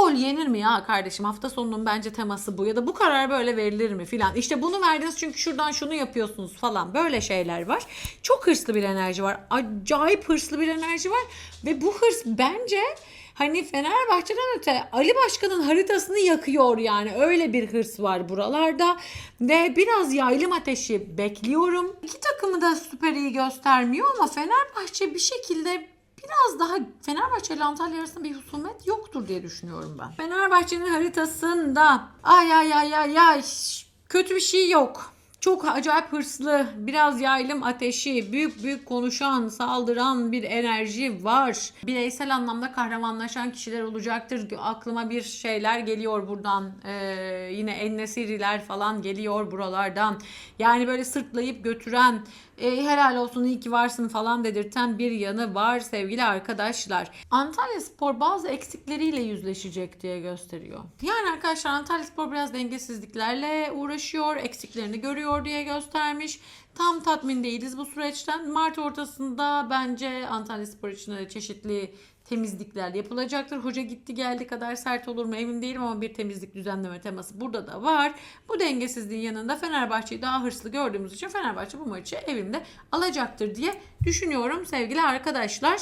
gol yenir mi ya kardeşim? Hafta sonunun bence teması bu ya da bu karar böyle verilir mi filan. İşte bunu verdiniz çünkü şuradan şunu yapıyorsunuz falan. Böyle şeyler var. Çok hırslı bir enerji var. Acayip hırslı bir enerji var ve bu hırs bence Hani Fenerbahçe'den öte Ali Başkan'ın haritasını yakıyor yani. Öyle bir hırs var buralarda. Ve biraz yaylım ateşi bekliyorum. İki takımı da süper iyi göstermiyor ama Fenerbahçe bir şekilde biraz daha Fenerbahçe ile Antalya arasında bir husumet yoktur diye düşünüyorum ben. Fenerbahçe'nin haritasında ay ay ay ay ay kötü bir şey yok. Çok acayip hırslı, biraz yaylım ateşi, büyük büyük konuşan, saldıran bir enerji var. Bireysel anlamda kahramanlaşan kişiler olacaktır. Aklıma bir şeyler geliyor buradan. Ee, yine Ennesiriler falan geliyor buralardan. Yani böyle sırtlayıp götüren, e, helal olsun iyi ki varsın falan dedirten bir yanı var sevgili arkadaşlar. Antalya Spor bazı eksikleriyle yüzleşecek diye gösteriyor. Yani arkadaşlar Antalya Spor biraz dengesizliklerle uğraşıyor, eksiklerini görüyor diye göstermiş. Tam tatmin değiliz bu süreçten. Mart ortasında bence Antalya Spor için çeşitli temizlikler yapılacaktır. Hoca gitti geldi kadar sert olur mu emin değilim ama bir temizlik düzenleme teması burada da var. Bu dengesizliğin yanında Fenerbahçe'yi daha hırslı gördüğümüz için Fenerbahçe bu maçı evinde alacaktır diye düşünüyorum sevgili arkadaşlar.